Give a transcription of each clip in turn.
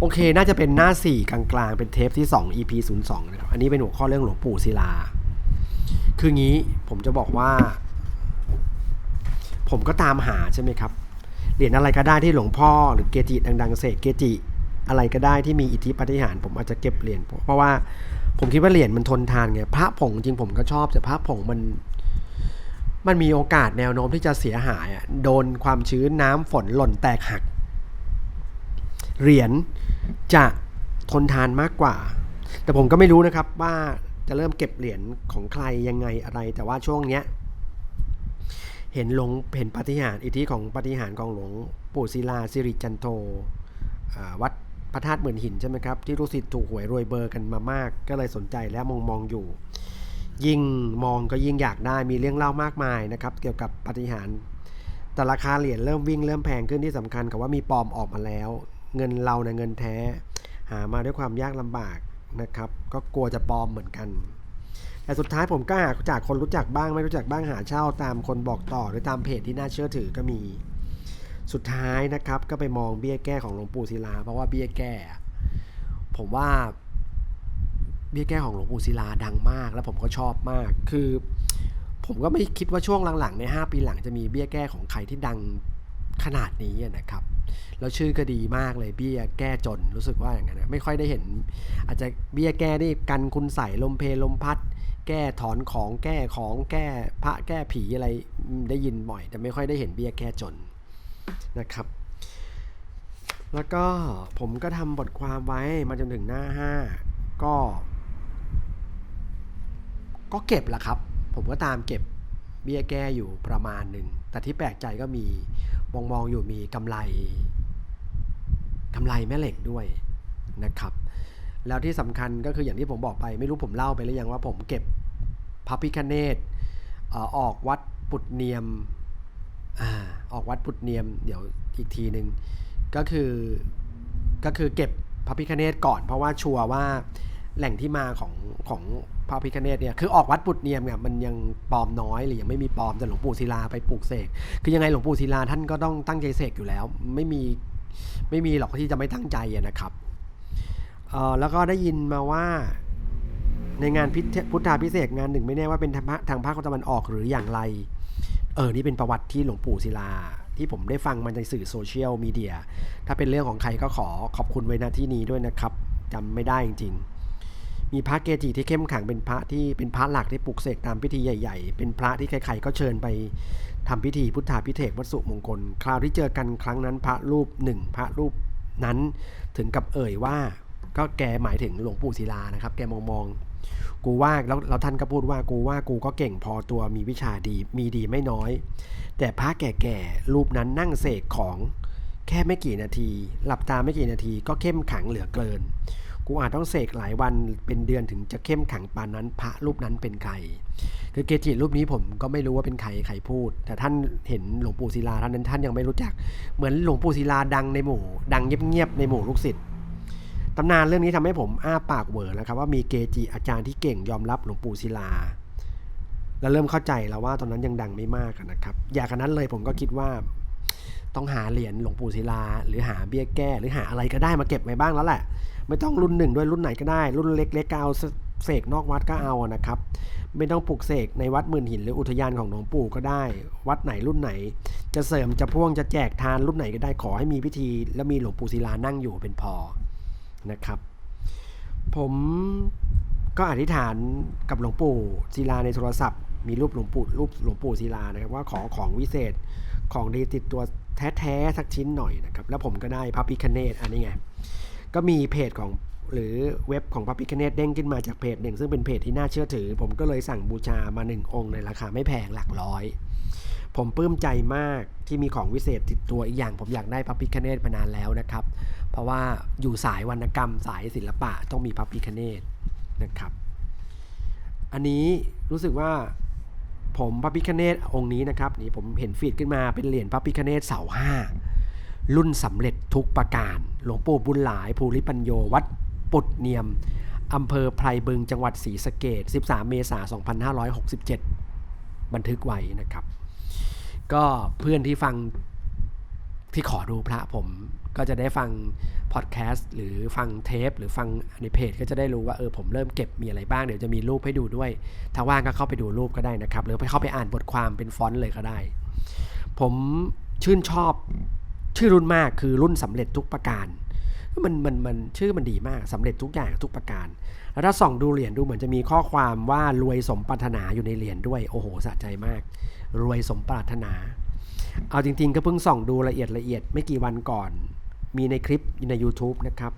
โอเค น่าจะเป็นหน้า 4 กลางๆ เป็นเทปที่ 2 EP 02นะครับ อันนี้เป็นหัวข้อเรื่องหลวงปู่ศิลา คืองี้ ผมจะบอกว่า ผมก็ตามหาใช่ไหมครับ เหรียญอะไรก็ได้ที่หลวงพ่อ หรือเกจิดังๆ เสกเกจิ อะไรก็ได้ที่มีอิทธิปฏิหาร ผมอาจจะเก็บเหรียญ เพราะว่าผมคิดว่าเหรียญมันทนทานไง พระผงจริงผมก็ชอบ แต่พระผงมัน มันมีโอกาสแนวโน้มที่จะเสียหายอะโดนความชื้นน้ำฝนหล่นแตกหัก เหรียญจะทนทานมากกว่า แต่ผมก็ไม่รู้นะครับว่าจะเริ่มเก็บเหรียญของใครยังไงอะไร แต่ว่าช่วงเนี้ยเห็นหลวงเห็นปฏิหารอิทธิของปฏิหารของหลวงปู่ศิลาสิริจันโทวัดพระธาตุเหมือนหินใช่ไหมครับที่ลูกศิษย์ถูกหวยรวยเบอร์กันมามาก ก็เลยสนใจและมองมองอยู่ ยิ่งมองก็ยิ่งอยากได้มีเรื่องเล่ามากมายนะครับ เกี่ยวกับปฏิหารแต่ราคาเหรียญเริ่มวิ่งเริ่มแพงขึ้นที่สำคัญกับว่ามีปลอมออกมาแล้ว เงินเราเนะเงินแท้ หามาด้วยความยากลำบากนะครับ ก็กลัวจะปลอมเหมือนกัน แต่สุดท้ายผมก็หาจากคนรู้จักบ้างไม่รู้จักบ้างหาเช่าตามคนบอกต่อหรือตามเพจที่น่าเชื่อถือก็มี สุดท้ายนะครับ ก็ไปมองเบี้ยแก้ของหลวงปู่ศิลา เพราะว่าเบี้ยแก้ ผมว่าเบี้ยแก้ของหลวงปู่ศิลาดังมาก แล้วผมก็ชอบมาก คือ ผมก็ไม่คิดว่าช่วงหลังๆใน 5 ปีหลังจะมีเบี้ยแก้ของใครที่ดังขนาดนี้นะครับ แล้วชื่อก็ดีมากเลยเบี้ยแก้จนรู้สึกว่าอย่างนั้นนะไม่ค่อยได้เห็น อาจจะเบี้ยแก้นี่กันคุณใส่ลมเพลลมพัด แก้ถอนของแก้ของแก้พระแก้ผีอะไรได้ยินบ่อย แต่ไม่ค่อยได้เห็นเบี้ยแก้จนนะครับ แล้วก็ผมก็ทำบทความไว้มาจนถึงหน้า 5 ก็ ก็เก็บละครับ ผมก็ตามเก็บเบี้ยแก้อยู่ประมาณหนึ่ง แต่ที่แปลกใจก็มี มองมองอยู่มีกำไรกำไรแม่เหล็กด้วยนะครับ แล้วที่สำคัญก็คืออย่างที่ผมบอกไปไม่รู้ผมเล่าไปหรือยังว่าผมเก็บพระพิคเนตออกวัดปุตเนียมอออกวัดปุตเนียมเดี๋ยวอีกทีหนึ่งก็คือก็คือเก็บพระพิคเนตก่อน เพราะว่าชัวร์ว่า แหล่งที่มาของของพระพิคเนตเนี่ยคือออกวัดปุตเนียมเนี่ยมันยังปลอมน้อยหรือยังไม่มีปลอมแต่หลวงปู่ศิลาไปปลูกเสกคือยังไงหลวงปู่ศิลาท่านก็ต้องตั้งใจเสกอยู่แล้ว ไม่มีไม่มีหรอกที่จะไม่ตั้งใจนะครับเออแล้วก็ได้ยินมาว่าในงานพ,พุทธาพิเศษงานหนึ่งไม่แน่ว่าเป็นทางภาคทางภาคตะวันออกหรืออย่างไร เออนี่เป็นประวัติที่หลวงปู่ศิลา ที่ผมได้ฟังมาในสื่อโซเชียลมีเดียถ้าเป็นเรื่องของใครก็ขอขอบคุณไว้ณที่นี้ด้วยนะครับจำไม่ได้จริงๆ มีพระเกจิที่เข้มขังเป็นพระที่เป็นพระหลักที่ปลุกเสกตามพิธีใหญ่ ๆ เป็นพระที่ใครๆก็เชิญไปทำพิธีพุทธาพิเศษกวัตสุมงคล คราวที่เจอกันครั้งนั้นพระรูปหนึ่งพระรูปนั้นถึงกับเอ่ยว่าก็แกหมายถึงหลวงปู่ศิลานะครับ แกมองมองๆกูว่าแล้วแล้วท่านก็พูดว่ากูว่ากูก็เก่งพอตัวมีวิชาดีมีดีไม่น้อย แต่พระแก่ๆรูปนั้นนั่งเสกของแค่ไม่กี่นาที หลับตาไม่กี่นาทีก็เข้มขังเหลือเกิน กูอาจต้องเสกหลายวันเป็นเดือนถึงจะเข้มขังปานนั้นพระรูปนั้นเป็นใคร คือเกจิรูปนี้ผมก็ไม่รู้ว่าเป็นใครใครพูด แต่ท่านเห็นหลวงปู่ศิลาท่านนั้นท่านยังไม่รู้จัก เหมือนหลวงปู่ศิลาดังในหมู่ ดังเงียบๆในหมู่ลูกศิษย์ตำนานเรื่องนี้ทำให้ผมอ้าปากเหวอแล้วครับว่ามีเกจิอาจารย์ที่เก่งยอมรับหลวงปู่ศิลาแล้วเริ่มเข้าใจแล้วว่าตอนนั้นยังดังไม่มากนะครับ อยากกันนั้นเลยผมก็คิดว่า ต้องหาเหรียญหลวงปู่ศิลา หรือหาเบี้ยแก้ หรือหาอะไรก็ได้มาเก็บไว้บ้างแล้วแหละ ไม่ต้องรุ่นหนึ่งด้วยรุ่นไหนก็ได้ รุ่นเล็กๆก็เอาเสกนอกวัดก็เอานะครับ ไม่ต้องปลูกเสกในวัดหมื่นหินหรืออุทยานของหลวงปู่ก็ได้ วัดไหนรุ่นไหน จะเสริมจะพ่วงจะแจกทานรุ่นไหนก็ได้ขอให้มีพิธี แล้วมีหลวงปู่ศิลานั่งอยู่เป็นพอนะครับ ผมก็อธิษฐานกับหลวงปู่ศิลาในโทรศัพท์ มีรูปหลวงปู่รูปหลวงปู่ศิลานะครับว่าขอของวิเศษ ของดีติดตัวแท้ๆสักชิ้นหน่อยนะครับ แล้วผมก็ได้พระพิคเนตอันนี้ไง ก็มีเพจของหรือเว็บของพระพิคเนตเด้งขึ้นมาจากเพจหนึ่ง ซึ่งเป็นเพจที่น่าเชื่อถือ ผมก็เลยสั่งบูชามาหนึ่งองค์ในราคาไม่แพงหลักร้อย ผมปลื้มใจมากที่มีของวิเศษติดตัวอีกอย่าง ผมอยากได้พระพิคเนตมานานแล้วนะครับ เพราะว่าอยู่สายวรรณกรรมสายศิลปะต้องมีพระพิคเนตนะครับ อันนี้รู้สึกว่า ผมพระพิคเนตองค์นี้นะครับนี่ผมเห็นฟีดขึ้นมาเป็นเหรียญพระพิคเนตเสาห้ารุ่นสำเร็จทุกประการ หลวงปู่บุญหลายภูริปัญโยวัดปุตเนียมอำเภอไพรบึงจังหวัดศรีสะเกด13 เมษายน 2567 บันทึกไว้นะครับ ก็เพื่อนที่ฟังที่ขอดูพระผม ก็จะได้ฟังพอดแคสต์หรือฟังเทปหรือฟังในเพจก็จะได้รู้ว่าเออผมเริ่มเก็บมีอะไรบ้างเดี๋ยวจะมีรูปให้ดูด้วย ถ้าว่างก็เข้าไปดูรูปก็ได้นะครับ หรือไปเข้าไปอ่านบทความเป็นฟอนต์เลยก็ได้ ผมชื่นชอบชื่อรุ่นมากคือรุ่นสำเร็จทุกประการมันมันมันชื่อมันดีมากสำเร็จทุกอย่างทุกประการ แล้วถ้าส่องดูเหรียญดูเหมือนจะมีข้อความว่ารวยสมปรารถนาอยู่ในเหรียญด้วย โอ้โหสะใจมาก รวยสมปรารถนา เอาจริง ๆ ก็เพิ่งส่องดูละเอียดละเอียดไม่กี่วันก่อน มีในคลิปใน YouTube นะครับ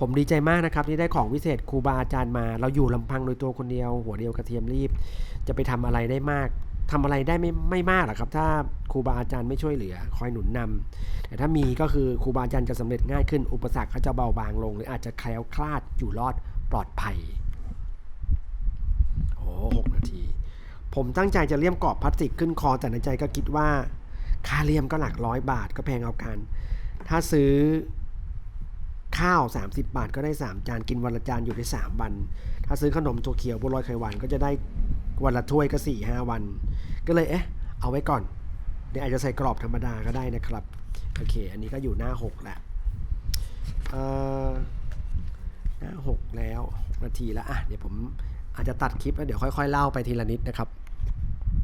ผมดีใจมากนะครับที่ได้ของวิเศษครูบาอาจารย์มา เราอยู่ลำพังโดยตัวคนเดียว หัวเดียวกระเทียมรีบ จะไปทำอะไรได้มากทำอะไรได้ไม่ไม่มากหรอกครับ ถ้าครูบาอาจารย์ไม่ช่วยเหลือ คอยหนุนนำแต่ถ้ามีก็คือครูบาอาจารย์จะสำเร็จง่ายขึ้น อุปสรรคก็จะเบาบางลง หรืออาจจะแคล้วคลาดอยู่รอดปลอดภัยโอ้หกนาที ผมตั้งใจจะเลี่ยมกรอบพลาสติกขึ้นคอแต่ในใจก็คิดว่าค่าเลี่ยมก็หลักร้อยบาทก็แพงเอากัน ถ้าซื้อข้าว 30 บาทก็ได้ 3 จานกินวันละจานอยู่ได้ 3 วัน ถ้าซื้อขนมถั่วเขียวบัวลอยไข่หวานก็จะได้วันละถ้วยก็ 4 5 วัน ก็เลยเอ๊ะเอาไว้ก่อน เดี๋ยวอาจจะใส่กรอบธรรมดาก็ได้นะครับ โอเค อันนี้ก็อยู่หน้า 6 แล้วหน้า 6 แล้วนาทีแล้วอะเดี๋ยวผมอาจจะตัดคลิปแล้วเดี๋ยวค่อยๆ เล่าไปทีละนิดนะครับ